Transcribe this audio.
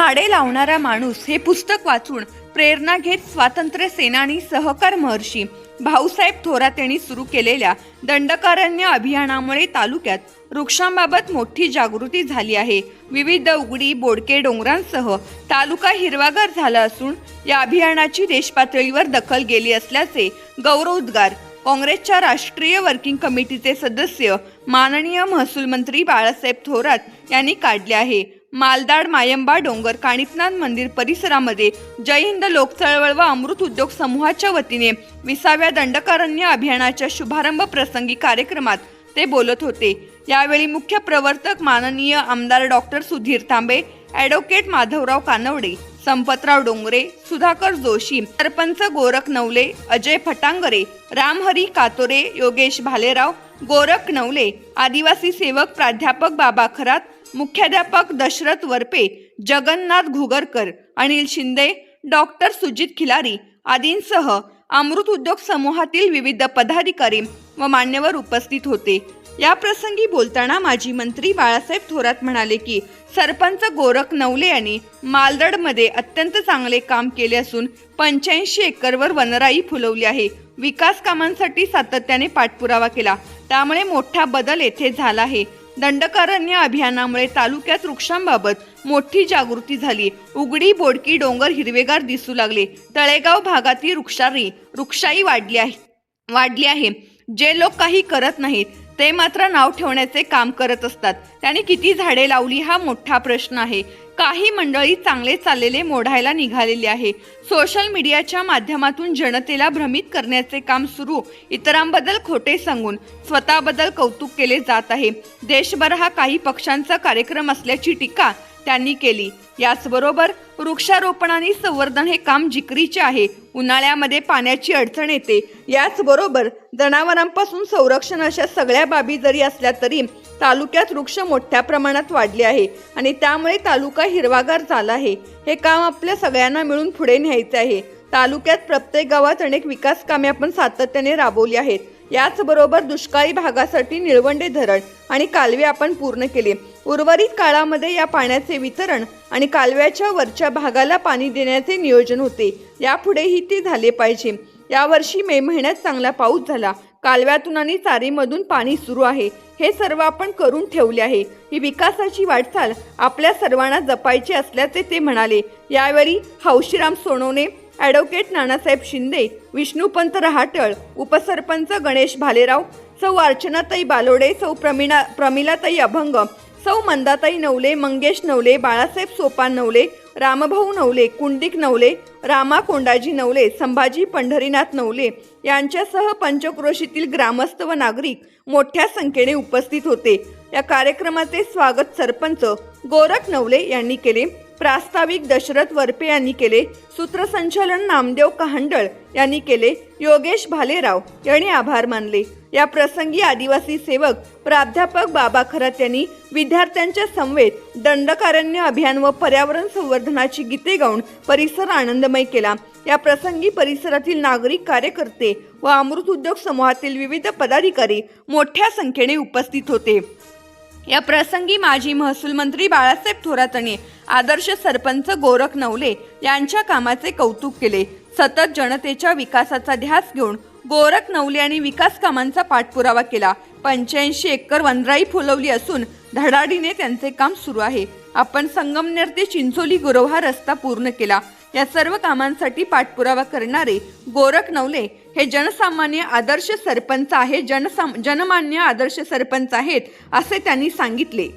झाडे लावणारा माणूस हे पुस्तक वाचून प्रेरणा घेत स्वातंत्र्य सेनानी सहकार महर्षी भाऊसाहेब थोरात यांनी सुरू केलेल्या दंडकारण्य अभियानामुळे तालुक्यात वृक्षांबाबत मोठी जागृती झाली आहे. विविध उघडी बोडके डोंगरांसह तालुका हिरवागार झाला असून या अभियानाची देशपातळीवर दखल गेली असल्याचे गौरवोद्गार काँग्रेसच्या राष्ट्रीय वर्किंग कमिटीचे सदस्य माननीय महसूल मंत्री बाळासाहेब थोरात यांनी काढले आहे. मालदाड मायंबा डोंगर काणितनाथ मंदिर परिसरामध्ये जय हिंद लोकचळवळ व अमृत उद्योग समूहाच्या वतीने विसाव्या दंडकारण्य अभियानाच्या शुभारंभ प्रसंगी कार्यक्रमात ते बोलत होते. यावेळी मुख्य प्रवर्तक माननीय आमदार डॉक्टर सुधीर तांबे ॲडव्होकेट माधवराव कानवडे संपतराव डोंगरे सुधाकर जोशी सरपंच गोरख नवले अजय फटांगरे रामहरी कातोरे योगेश भालेराव गोरख नवले आदिवासी सेवक प्राध्यापक बाबा खरात मुख्याध्यापक दशरथ वरपे जगन्नाथ घुगरकर अनिल शिंदे डॉक्टर सुजित खिलारी आदींसह अमृत उद्योग समूहातील विविध पदाधिकारी व मान्यवर उपस्थित होते. या प्रसंगी बोलताना माजी मंत्री बाळासाहेब थोरात म्हणाले की सरपंच गोरख नवले यांनी मालदडमध्ये अत्यंत चांगले काम केले असून पंच्याऐंशी एकरवर वनराई फुलवली आहे. विकास कामांसाठी सातत्याने पाठपुरावा केला. त्यामुळे मोठा बदल येथे झाला आहे. दंडकारण्य अभियानामुळे तालुक्यात वृक्षांबाबत मोठी जागृती झाली. उघडी बोडकी डोंगर हिरवेगार दिसू लागले. तळेगाव भागातील वृक्षारी वृक्षाई वाढली आहे. वाढली आहे. जे लोक काही करत नाहीत ते मात्र नाव ठेवण्याचे काम करत असतात. त्याने किती झाडे लावली हा मोठा प्रश्न आहे. काही मंडळी चांगले चाललेले मोडायला निघालेले आहे. सोशल मीडियाच्या माध्यमातून जनतेला भ्रमित करण्याचे काम सुरू इतरांबद्दल खोटे सांगून स्वतःबद्दल कौतुक केले जात आहे. देशभर हा काही पक्षांचा कार्यक्रम असल्याची टीका त्यांनी केली. याचबरोबर वृक्षारोपण आणि संवर्धन हे काम जिकरीचे आहे. उन्हाळ्यामध्ये पाण्याची अडचण येते. याचबरोबर जनावरांपासून संरक्षण अशा सगळ्या बाबी जरी असल्या तरी तालुक्यात वृक्ष मोठ्या प्रमाणात वाढले आहे आणि त्यामुळे तालुका हिरवागार झाला आहे. हे काम आपल्या सगळ्यांना मिळून पुढे न्यायचे आहे. तालुक्यात प्रत्येक गावात अनेक विकास कामे आपण सातत्याने राबवली आहेत. याचबरोबर दुष्काळी भागासाठी निळवंडे धरण आणि कालवे आपण पूर्ण केले. उर्वरित काळामध्ये या पाण्याचे वितरण आणि कालव्याच्या वरच्या भागाला पाणी देण्याचे नियोजन होते. यापुढेही ते झाले पाहिजे. यावर्षी मे महिन्यात चांगला पाऊस झाला. कालव्यातून आणि चारीमधून पाणी सुरू आहे. हे सर्व आपण करून ठेवले आहे. ही विकासाची वाटचाल आपल्या सर्वांना जपायची असल्याचे ते म्हणाले. यावेळी हौशीराम सोनवणे ॲडव्होकेट नानासाहेब शिंदे विष्णुपंत रहाटळ उपसरपंच गणेश भालेराव सौ अर्चनाताई बालोडे सौ प्रमिणा प्रमिलाताई अभंग सौ मंदाताई नवले मंगेश नवले बाळासाहेब सोपान नवले रामभाऊ नवले कुंडिक नवले रामा कोंडाजी नवले संभाजी पंढरीनाथ नवले यांच्यासह पंचक्रोशीतील ग्रामस्थ व नागरिक मोठ्या संख्येने उपस्थित होते. या कार्यक्रमाचे स्वागत सरपंच गोरख नवले यांनी केले. प्रास्ताविक दशरथ वरपे यांनी केले. सूत्रसंचालन नामदेव कहांडळ यांनी केले. योगेश भालेराव यांनी आभार मानले. या प्रसंगी आदिवासी सेवक प्राध्यापक बाबा खरात यांनी विद्यार्थ्यांच्या समवेत दंडकारण्य अभियान व पर्यावरण संवर्धनाची गीते गाऊन परिसर आनंदमय केला. या प्रसंगी परिसरातील नागरिक कार्यकर्ते व अमृत उद्योग समूहातील विविध पदाधिकारी मोठ्या संख्येने उपस्थित होते. या प्रसंगी माजी महसूल मंत्री बाळासाहेब थोरात यांनी आदर्श सरपंच गोरख नवले यांच्या कामाचे कौतुक केले. सतत जनतेच्या विकासाचा ध्यास घेऊन गोरख नवले यांनी विकास कामांचा पाठपुरावा केला. पंच्याऐंशी एकर वनराई फुलवली असून धडाडीने त्यांचे काम सुरू आहे. आपण संगमनेर ते चिंचोली गुरव रस्ता पूर्ण केला. या सर्व कामांसाठी पाठपुरावा करणारे गोरख नवले हे जनसामान्य आदर्श सरपंच आहे. जनसाम जनमान्य आदर्श सरपंच आहेत असे त्यांनी सांगितले.